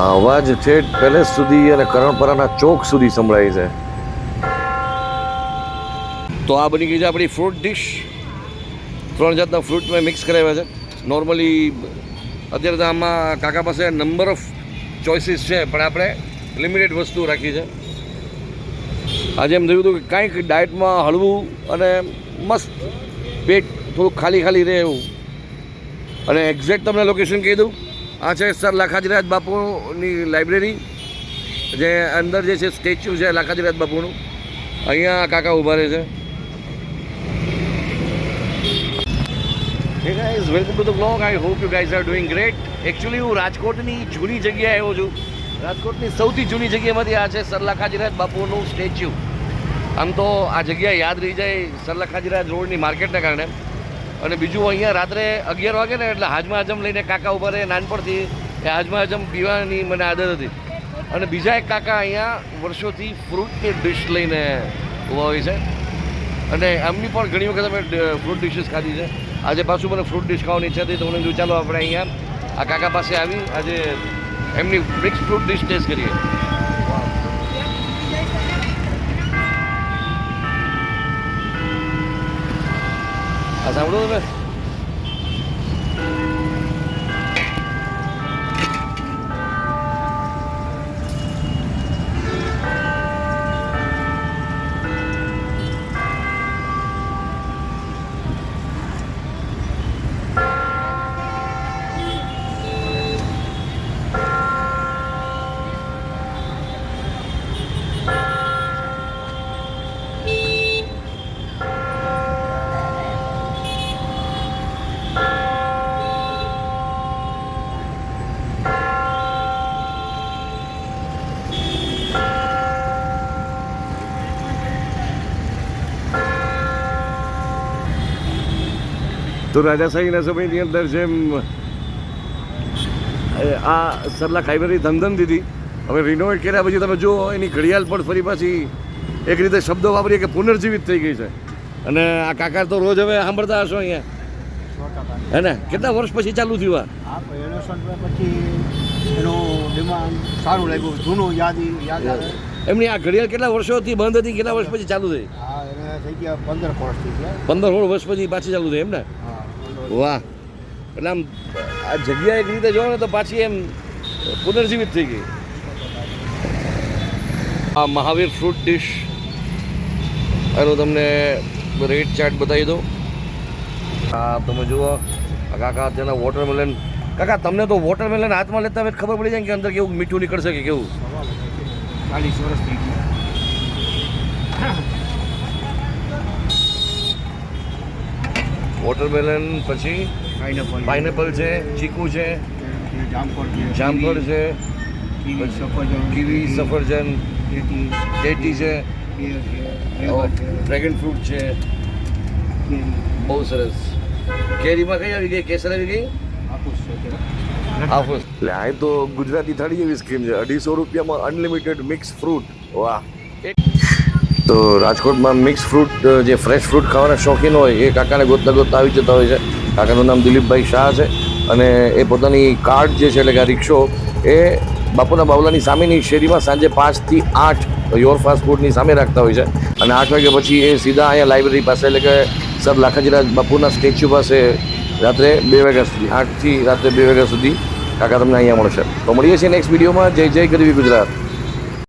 આ અવાજ ઠેઠ પેલેસ સુધી અને કરણપરાના ચોક સુધી સંભળાય છે. તો આ બની ગઈ છે આપણી ફ્રૂટ ડીશ ત્રણ જાતના ફ્રૂટ મેં મિક્સ કરાવ્યા છે. નોર્મલી અત્યારે તો આમાં કાકા પાસે નંબર ઓફ ચોઇસીસ છે, પણ આપણે લિમિટેડ વસ્તુ રાખી છે. આજે એમ થયું હતું કે કાંઈક ડાયટમાં હળવું અને મસ્ત પેટ થોડુંક ખાલી ખાલી રહે એવું. અને એક્ઝેક્ટ તમને લોકેશન કહી દઉં. આ છે સર લાખાજીરાજ બાપુની લાઇબ્રેરી, જે અંદર જે છે સ્ટેચ્યુ છે લાખાજીરાજ બાપુનું. અહીંયા કાકા ઊભા રહે છે. Hey guys welcome to the blog I hope you guys are doing great actually હું રાજકોટની જૂની જગ્યાએ આવ્યો છું. રાજકોટની સૌથી જૂની જગ્યામાંથી આ છે સરલાખાજીરાજ બાપુનું સ્ટેચ્યુ. આમ તો આ જગ્યા યાદ રહી જાય સરલાખાજીરાજ રોડની માર્કેટના કારણે. અને બીજું અહીંયા રાત્રે અગિયાર વાગે ને એટલે હાજમા હજમ લઈને કાકા ઊભા રહે નાનપણથી, એ હાજમા હજમ પીવાની મને આદત હતી. અને બીજા એક કાકા અહીંયા વર્ષોથી ફ્રૂટની ડિશ લઈને ઊભા હોય છે. અને એમની પણ ઘણી વખત અમે ફ્રૂટ ડિશિસ ખાધી છે. આજે પાછું મને ફ્રૂટ ડિશ ખાવાની ઈચ્છા હતી તો મને ચાલો આપણે અહીંયા આ કાકા પાસે આવી, આજે એમની મિક્સ ફ્રૂટ ડિશ ટેસ્ટ કરીએ. આ તો રાજાશાહીના સમયની અંદર જેમ આ સરલા ખાઈબરની ધમધમ દીધી. હવે રિનોવેટ કર્યા પછી તમે જુઓ એની ઘડિયાળ પણ ફરી પાછી એક રીતે શબ્દો વાપરીએ કે પુનર્જીવિત થઈ ગઈ છે. અને આ કાકા તો રોજ હવે સાંભળતા હશો અહીંયા. હે ને? કેટલા વર્ષ પછી ચાલુ થયું આ? પછી એનું સારું લાગ્યું. જૂનું યાદી યાદ એમની આ ઘડિયાળ કેટલા વર્ષોથી બંધ હતી કેટલા વર્ષ પછી ચાલુ થઈ? થઈ ગયા પંદર વર્ષ પંદર સોળ વર્ષ પછી પાછી ચાલુ થઈ એમ ને? વાહ. એટલે આમ આ જગ્યા એક રીતે જોવો ને તો પાછી એમ પુનર્જીવિત થઈ ગઈ. આ મહાવીર ફ્રૂટ ડીશ એનો તમને રેટ ચાર્ટ બતાવી દો આ તમે જુઓ કાકા અત્યારના વોટરમેલન કાકા, તમને તો વોટરમેલન હાથમાં લેતા ખબર પડી જાય કે અંદર કેવું મીઠું નીકળશે કે કેવું. ચાલીસ વર્ષ થઈ ગયા. વોટરમેલન પછી પાઇનેપલ. છે ચીકુ છે જામફળ છે કીવી સફરજન કીવી ટેટી છે ડ્રેગન ફ્રૂટ છે. બહુ સરસ. કેરીમાં કઈ આવી ગઈ? કેસર આવી ગઈ? હાફૂસ એટલે આ તો ગુજરાતી થાળી એવી સ્કીમ છે. અઢીસો રૂપિયામાં અનલિમિટેડ મિક્સ ફ્રૂટ વાહ. તો રાજકોટમાં મિક્સ ફ્રૂટ જે ફ્રેશ ફ્રૂટ ખાવાના શોખીન હોય, એ કાકાને ગોતતા ગોતતા આવી જતા હોય છે. કાકાનું નામ દિલીપભાઈ શાહ છે અને એ પોતાની કાર્ડ જે છે, એટલે કે આ રિક્ષો એ બાપુના બાવલાની સામેની શેરીમાં સાંજે પાંચથી આઠ યોર ફાસ્ટ ફૂડની સામે રાખતા હોય છે. અને આઠ વાગ્યા પછી એ સીધા અહીંયા લાઇબ્રેરી પાસે, એટલે કે સર લાખાજીરાજ બાપુના સ્ટેચ્યુ પાસે રાત્રે બે વાગ્યા સુધી આઠથી રાત્રે બે વાગ્યા સુધી કાકા તમને અહીંયા મળશે. તો મળીએ છીએ નેક્સ્ટ વિડીયોમાં જય જય ગરીબી ગુજરાત.